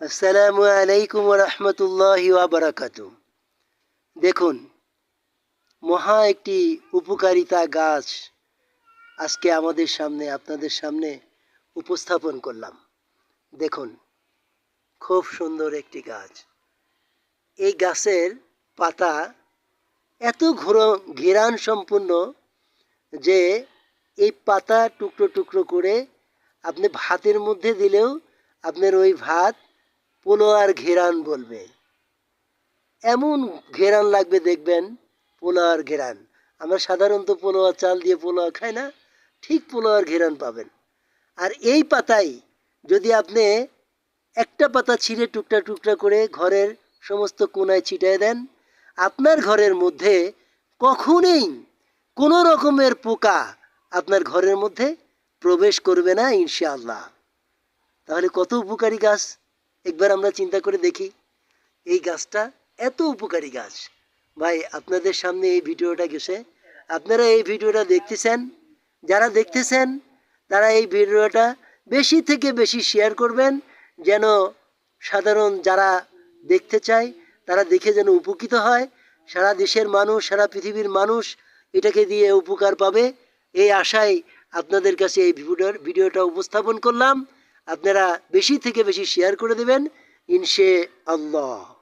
আসসালামু আলাইকুম রহমতুল্লাহি বারাকাত দেখুন, মহা একটি উপকারিতা গাছ আজকে আমাদের সামনে, আপনাদের সামনে উপস্থাপন করলাম। দেখুন, খুব সুন্দর একটি গাছ। এই গাছের পাতা এত ঘোর, ঘেরান সম্পূর্ণ যে এই পাতা টুকরো টুকরো করে আপনি ভাতের মধ্যে দিলেও আপনার ওই ভাত পোলোয়ার ঘেরান বলবে। এমন ঘেরান লাগবে দেখবেন পোলোয়ার ঘেরান। আমরা সাধারণত পোলোয়া চাল দিয়ে পোলোয়া খাই না, ঠিক পোলোয়ার ঘেরান পাবেন। আর এই পাতাই যদি আপনি একটা পাতা ছিঁড়ে টুকটা টুকটা করে ঘরের সমস্ত কোনায় ছিটিয়ে দেন, আপনার ঘরের মধ্যে কখনোই কোনো রকমের পোকা আপনার ঘরের মধ্যে প্রবেশ করবে না ইনশাআল্লাহ। তাহলে কত উপকারী গাছ? একবার আমরা চিন্তা করে দেখি, এই গাছটা এত উপকারী গাছ। ভাই, আপনাদের সামনে এই ভিডিওটা গেছে আপনারা এই ভিডিওটা দেখতেছেন, যারা দেখতেছেন, তারা এই ভিডিওটা বেশি থেকে বেশি শেয়ার করবেন, যেন সাধারণ যারা দেখতে চায়, তারা দেখে যেন উপকৃত হয়। সারা দেশের মানুষ, সারা পৃথিবীর মানুষ এটাকে দিয়ে উপকার পাবে। এই আশায় আপনাদের কাছে এই ভিডিওটা উপস্থাপন করলাম। আপনারা বেশি থেকে বেশি শেয়ার করে দেবেন ইনশে আল্লাহ